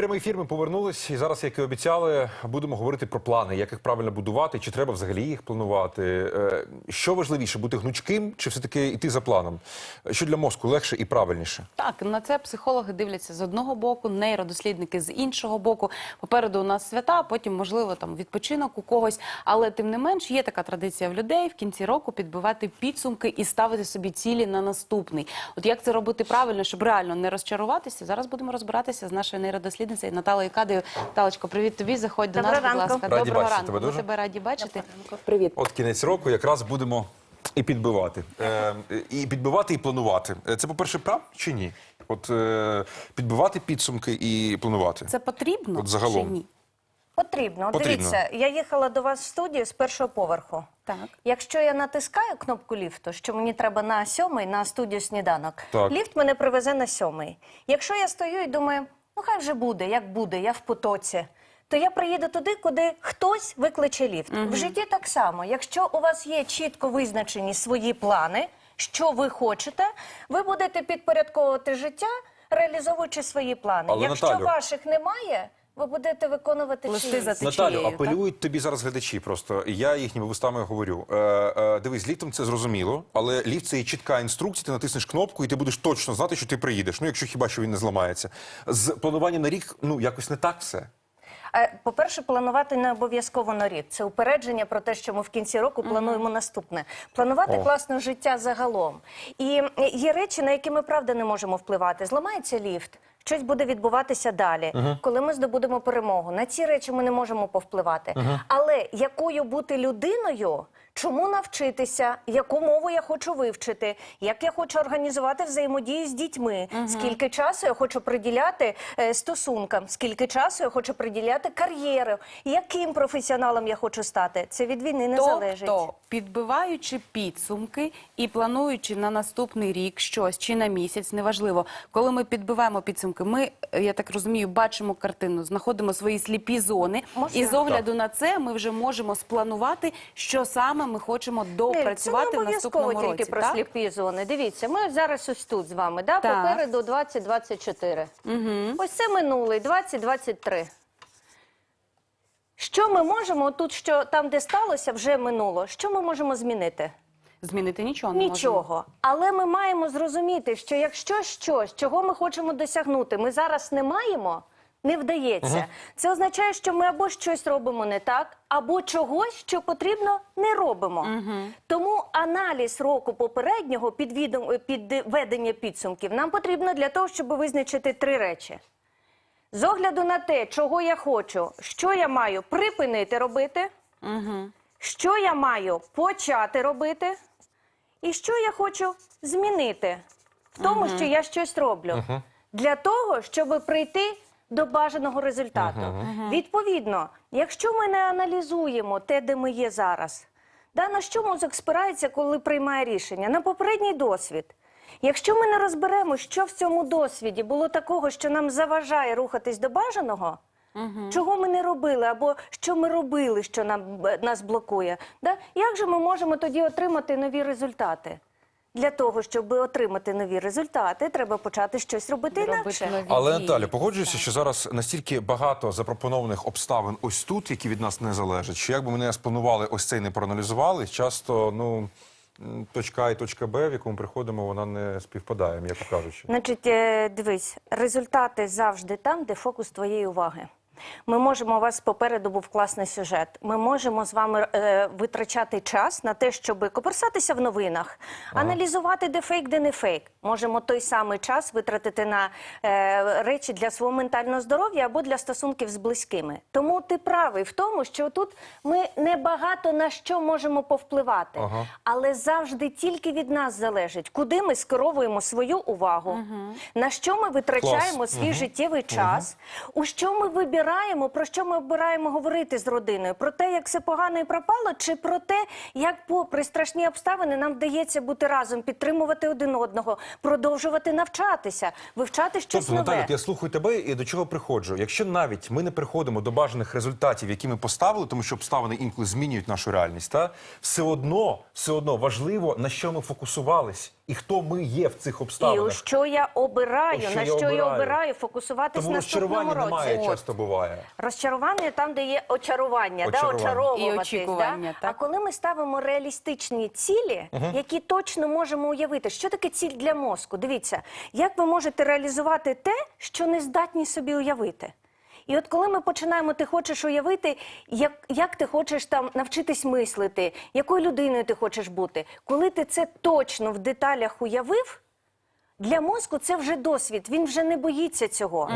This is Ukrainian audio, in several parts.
Прямий ефір ми повернулись, і зараз, як і обіцяли, будемо говорити про плани, як їх правильно будувати, чи треба взагалі їх планувати. Е, Що важливіше, бути гнучким, чи все-таки йти за планом? Що для мозку легше і правильніше? Так, на це психологи дивляться з одного боку, нейродослідники з іншого боку. Попереду у нас свята, потім, можливо, там відпочинок у когось. Але тим не менш є така традиція в людей в кінці року підбивати підсумки і ставити собі цілі на наступний. От як це робити правильно, щоб реально не розчаруватися? Зараз будемо розбиратися з нашою нейродослідницею Наталею Кадою. Талочко, привіт тобі. Заходь до нас, будь ласка. Раді Доброго бачити ранку. тебе Ми дуже. тебе раді бачити. Привіт. От кінець року якраз будемо і підбивати. Е, і підбивати, і планувати. Е, Це, по-перше, прав чи ні? От е, підбивати підсумки і планувати. Це потрібно От загалом. чи ні? Потрібно. От Потрібно. Дивіться, я їхала до вас в студію з першого поверху. Так. Якщо я натискаю кнопку ліфту, що мені треба на сьомий на студію сніданок, Так. ліфт мене привезе на сьомий. Якщо я стою і думаю, ну хай вже буде, як буде, я в потоці. То я приїду туди, куди хтось викличе ліфт. В житті так само. Якщо у вас є чітко визначені свої плани, що ви хочете, ви будете підпорядковувати життя, реалізовуючи свої плани. Але, Якщо Наталю- ваших немає, ви будете виконувати чиїсь. за. Наталю, апелюють тобі зараз глядачі. Просто я їхніми вустами говорю. Е, е, дивись, ліфтом це зрозуміло, але ліфт це і чітка інструкція. Ти натиснеш кнопку, і ти будеш точно знати, що ти приїдеш. Ну, якщо хіба що він не зламається. З плануванням на рік, ну якось не так все. Е, По-перше, планувати не обов'язково на рік. Це упередження про те, що ми в кінці року плануємо наступне. Планувати О. класне життя загалом. І є речі, на які ми правда не можемо впливати. Зламається ліфт. Щось буде відбуватися далі, коли ми здобудемо перемогу. На ці речі ми не можемо повпливати. Але якою бути людиною, чому навчитися, яку мову я хочу вивчити, як я хочу організувати взаємодію з дітьми, скільки часу я хочу приділяти е, стосункам, скільки часу я хочу приділяти кар'єру, яким професіоналом я хочу стати. Це від війни не залежить. Тобто, підбиваючи підсумки і плануючи на наступний рік щось чи на місяць, неважливо, коли ми підбиваємо підсумки, ми, е, я так розумію, бачимо картину, знаходимо свої сліпі зони, і з огляду на це ми вже можемо спланувати, що саме ми хочемо допрацювати це не обов'язково тільки про так? сліпі зони. Дивіться, ми зараз ось тут з вами, да? Так. попереду 2024. Угу. Ось це минулий, 2023. Що ми можемо, тут, що там, де сталося, вже минуло, що ми можемо змінити? Змінити нічого не можемо. Нічого. Але ми маємо зрозуміти, що якщо щось, чого ми хочемо досягнути, ми зараз не маємо, не вдається. Це означає, що ми або щось робимо не так, або чогось, що потрібно, не робимо. Тому аналіз року попереднього підвідом- підведення підсумків нам потрібно для того, щоб визначити три речі. З огляду на те, чого я хочу, що я маю припинити робити, Угу. що я маю почати робити, і що я хочу змінити в тому, що я щось роблю, для того, щоб прийти до бажаного результату. Відповідно, якщо ми не аналізуємо те, де ми є зараз, да, на що мозок спирається, коли приймає рішення? На попередній досвід. Якщо ми не розберемо, що в цьому досвіді було такого, що нам заважає рухатись до бажаного, чого ми не робили, або що ми робили, що нам, е, нас блокує, да? як же ми можемо тоді отримати нові результати? Для того, щоб отримати нові результати, треба почати щось робити Робити інакше. нові. Але дії. Наталя, погоджуюся, що зараз настільки багато запропонованих обставин ось тут, які від нас не залежать, що якби ми не спланували ось це і не проаналізували, часто ну м, точка А і точка Б, в яку ми приходимо, вона не співпадає, м'яко кажучи. Значить, е, дивись, результати завжди там, де фокус твоєї уваги. Ми можемо у вас попереду був класний сюжет. Ми можемо з вами е, витрачати час на те, щоб коперсатися в новинах, аналізувати, де фейк, де не фейк. Можемо той самий час витратити на е, речі для свого ментального здоров'я або для стосунків з близькими. Тому ти правий в тому, що тут ми небагато на що можемо повпливати, Ага. але завжди тільки від нас залежить, куди ми скеровуємо свою увагу, на що ми витрачаємо Клас. свій життєвий час, у що ми вибираємо обираємо, про що ми обираємо говорити з родиною? Про те, як все погано і пропало, чи про те, як попри страшні обставини нам вдається бути разом, підтримувати один одного, продовжувати навчатися, вивчати щось Тобто, нове. Наталя, я слухаю тебе і до чого приходжу. Якщо навіть ми не приходимо до бажаних результатів, які ми поставили, тому що обставини інколи змінюють нашу реальність, та все одно, все одно важливо на що ми фокусувались і хто ми є в цих І обставинах. у що я обираю, що на я що я обираю. обираю, фокусуватись Тому в наступному розчарування році. немає От. часто буває. Розчарування там, де є очарування, Очарування. Да, очаровуватись. І очікування, да? так. А коли ми ставимо реалістичні цілі, які точно можемо уявити, що таке ціль для мозку? Дивіться, як ви можете реалізувати те, що не здатні собі уявити. І от коли ми починаємо, ти хочеш уявити, як, як ти хочеш там навчитись мислити, якою людиною ти хочеш бути, коли ти це точно в деталях уявив, для мозку це вже досвід, він вже не боїться цього.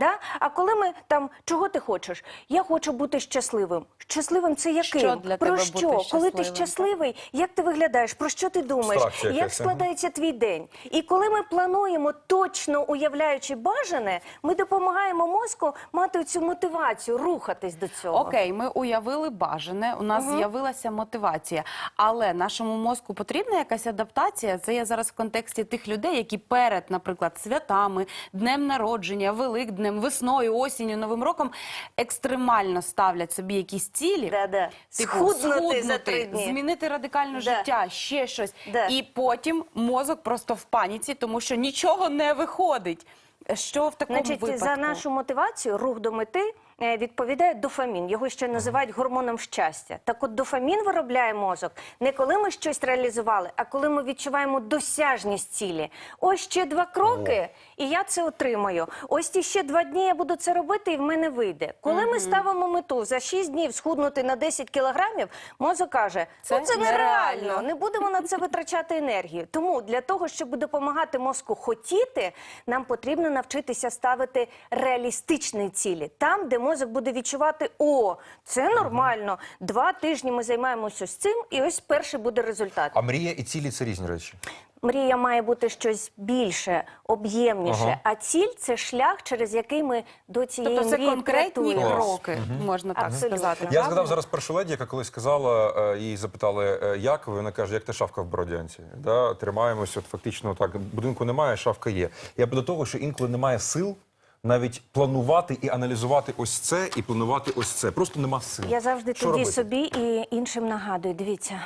Да? А коли ми там, чого ти хочеш? Я хочу бути щасливим. Щасливим це яким? Що для Про тебе що? бути коли ти щасливим, щасливий, як ти виглядаєш? Про що ти думаєш? Абстракція Як якась, ага. складається твій день? І коли ми плануємо точно уявляючи бажане, ми допомагаємо мозку мати цю мотивацію, рухатись до цього. Окей, ми уявили бажане, у нас з'явилася мотивація. Але нашому мозку потрібна якась адаптація. Це я зараз в контексті тих людей, які перед, наприклад, святами, днем народження, великднем, весною, осінню, новим роком екстремально ставлять собі якісь цілі. Да-да. Типу, Схуднути за три дні. змінити радикально Да. життя, ще щось. Да. І потім мозок просто в паніці, тому що нічого не виходить. Що в такому Значить, випадку? за нашу мотивацію, рух до мети відповідає дофамін. Його ще називають гормоном щастя. Так от дофамін виробляє мозок не коли ми щось реалізували, а коли ми відчуваємо досяжність цілі. Ось ще два кроки, і я це отримаю. Ось ті ще два дні я буду це робити, і в мене вийде. Коли ми ставимо мету за 6 днів схуднути на 10 кілограмів, мозок каже, Це це, це нереально. нереально. Не будемо на це витрачати енергію. Тому для того, щоб допомагати мозку хотіти, нам потрібно навчитися ставити реалістичні цілі, там, де мозок буде відчувати, о, це нормально. Два тижні ми займаємося ось цим, і ось перший буде результат. А мрія і цілі це різні речі. Мрія має бути щось більше, об'ємніше. Ага. А ціль це шлях, через який ми до цієї Тобто це мрії конкретні крокуємо. кроки, можна так Абсолютно. сказати. Я згадав зараз першу леді, яка колись сказала, е, її запитали, е, як ви? Вона каже, як та шавка в Бородянці. Да? Тримаємось, от фактично так, будинку немає, шавка є. Я б до того, що інколи немає сил навіть планувати і аналізувати ось це, і планувати ось це. Просто нема сил. Я завжди Що тоді робити? собі і іншим нагадую. Дивіться,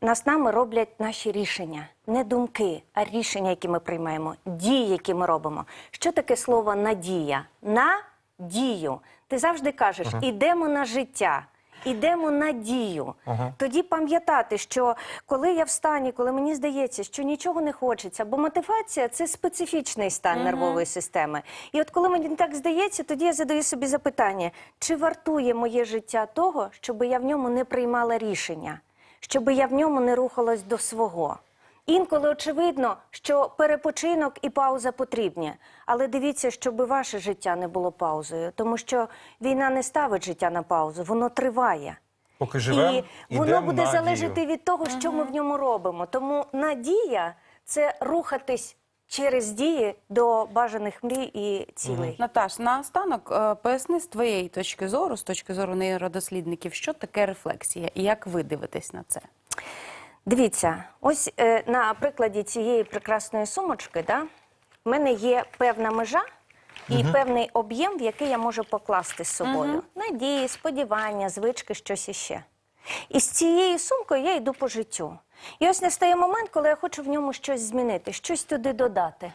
нас нами роблять наші рішення, не думки, а рішення, які ми приймаємо, дії, які ми робимо. Що таке слово надія? На дію. Ти завжди кажеш, ідемо на життя. Ідемо на дію. Тоді пам'ятати, що коли я в стані, коли мені здається, що нічого не хочеться, бо мотивація це специфічний стан нервової системи. І от коли мені так здається, тоді я задаю собі запитання: чи вартує моє життя того, щоб я в ньому не приймала рішення, щоб я в ньому не рухалась до свого? Інколи очевидно, що перепочинок і пауза потрібні. Але дивіться, щоб ваше життя не було паузою, тому що війна не ставить життя на паузу, воно триває. Поки живемо, І воно буде на залежати від того, що ми в ньому робимо. Тому надія це рухатись через дії до бажаних мрій і цілей. Наташ, наостанок е, поясни з твоєї точки зору, з точки зору нейродослідників, що таке рефлексія і як ви дивитесь на це? Дивіться, ось е, на прикладі цієї прекрасної сумочки, да, в мене є певна межа і певний об'єм, в який я можу покласти з собою. Надії, сподівання, звички, щось іще. І з цією сумкою я йду по життю. І ось настає момент, коли я хочу в ньому щось змінити, щось туди додати.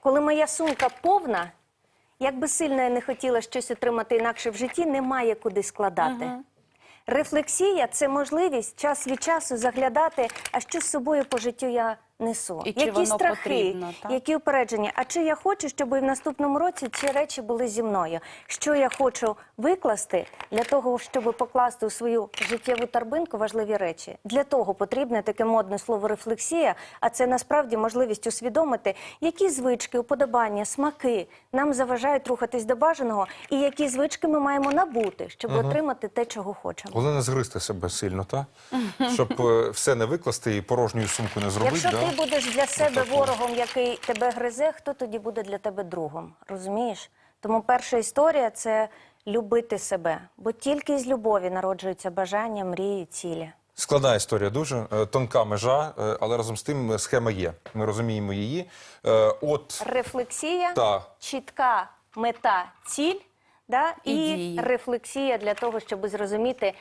Коли моя сумка повна, як би сильно я не хотіла щось отримати інакше в житті, немає куди складати. Рефлексія це можливість час від часу заглядати, а що з собою по життю я несу. І чи які воно страхи, потрібно, так? які упередження. А чи я хочу, щоб і в наступному році ці речі були зі мною? Що я хочу викласти для того, щоб покласти у свою життєву торбинку важливі речі? Для того потрібне таке модне слово рефлексія, а це насправді можливість усвідомити, які звички, уподобання, смаки нам заважають рухатись до бажаного, і які звички ми маємо набути, щоб отримати те, чого хочемо. Головне не згризти себе сильно, та? щоб е, все не викласти і порожньою сумку не зробити. Якщо да? Ти будеш для себе ворогом, який тебе гризе, хто тоді буде для тебе другом? Розумієш? Тому перша історія це любити себе, бо тільки з любові народжуються бажання, мрії, цілі. Складна історія дуже е, тонка межа, е, але разом з тим схема є. Ми розуміємо її. Е, От Рефлексія, та чітка мета, ціль. Да? І І, дії. рефлексія для того, щоб зрозуміти,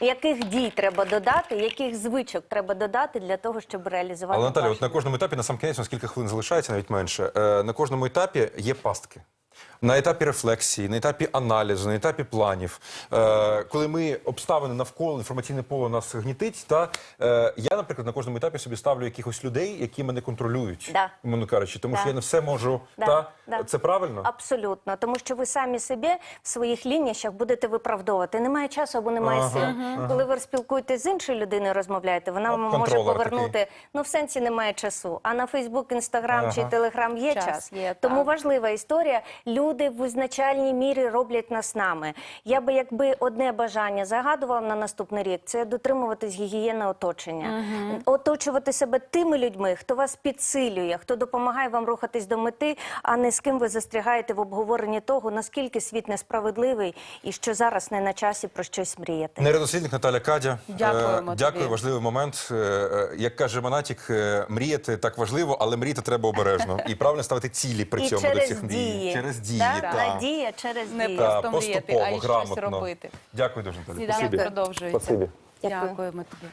яких дій треба додати, яких звичок треба додати для того, щоб реалізувати. Але Наталя, от на кожному етапі, на сам кінець, на скільки хвилин залишається, навіть менше. е, На кожному етапі є пастки. На етапі рефлексії, на етапі аналізу, на етапі планів, Е, коли ми обставини навколо інформаційне поле нас гнітить, та е, я, наприклад, на кожному етапі собі ставлю якихось людей, які мене контролюють, Да. умовно кажучи, тому Да. що я не все можу. Да, Та да. це правильно? Абсолютно, тому що ви самі себе в своїх лініях будете виправдовувати. Немає часу або немає Ага, сил. Коли ви спілкуєтесь з іншою людиною, розмовляєте, вона вам може контролер повернути. такий. Ну в сенсі немає часу. А на Фейсбук, Інстаграм чи Телеграм є час. Час є, Тому так. важлива історія. Люди в визначальній мірі роблять нас нами. Я би якби одне бажання загадувала на наступний рік, це дотримуватись гігієни оточення, оточувати себе тими людьми, хто вас підсилює, хто допомагає вам рухатись до мети, а не з ким ви застрягаєте в обговоренні того, наскільки світ несправедливий і що зараз не на часі про щось мріяти. Нейродослідник Наталя Кадя. Дякуємо Е, Дякую, тобі. важливий момент. Е, е, Як каже Монатік, мріяти так важливо, але мріяти треба обережно. І правильно ставити цілі при І цьому до цих мрій. Через дії. Да? та. Надія через Не дії. просто мріяти, поступово, а й щось грамотно. робити. Дякую дуже. Сніданок продовжується. Спасибі. Дякуємо тобі.